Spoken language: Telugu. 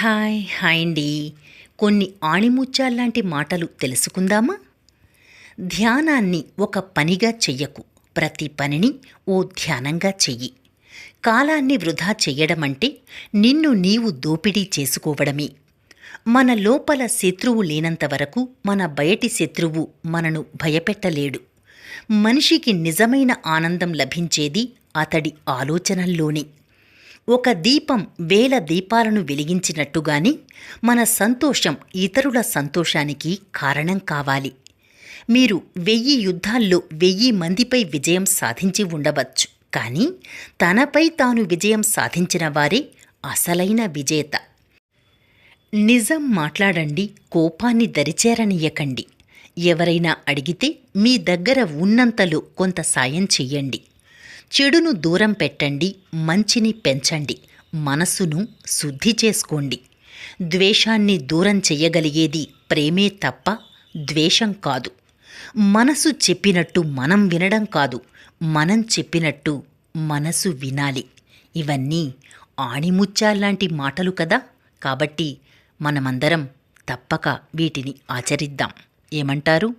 హాయ్ హాయ్ అండి. కొన్ని ఆణిముత్యాల్లాంటి మాటలు తెలుసుకుందామా? ధ్యానాన్ని ఒక పనిగా చెయ్యకు. ప్రతి పనిని ఓ ధ్యానంగా చెయ్యి. కాలాన్ని వృధా చెయ్యడమంటే నిన్ను నీవు దోపిడీ చేసుకోవడమే. మన లోపల శత్రువు లేనంత వరకు మన బయటి శత్రువు మనను భయపెట్టలేడు. మనిషికి నిజమైన ఆనందం లభించేది అతడి ఆలోచనల్లోనే. ఒక దీపం వేల దీపాలను వెలిగించినట్టుగానే మన సంతోషం ఇతరుల సంతోషానికి కారణం కావాలి. మీరు వెయ్యి యుద్ధాల్లో వెయ్యి మందిపై విజయం సాధించి ఉండవచ్చు. కానీ తనపై తాను విజయం సాధించిన వారే అసలైన విజేత. నిజం మాట్లాడండి కోపాన్ని దరిచేరనియ్యకండి ఎవరైనా అడిగితే మీ దగ్గర ఉన్నంతలో కొంత సాయం చెయ్యండి. చెడును దూరం పెట్టండి మంచిని పెంచండి మనస్సును శుద్ధి చేసుకోండి. ద్వేషాన్ని దూరం చెయ్యగలిగేది ప్రేమే తప్ప ద్వేషం కాదు. మనసు చెప్పినట్టు మనం వినడం కాదు మనం చెప్పినట్టు మనసు వినాలి. ఇవన్నీ ఆణిముత్యాల్లాంటి మాటలు కదా? కాబట్టి మనమందరం తప్పక వీటిని ఆచరిద్దాం. ఏమంటారు?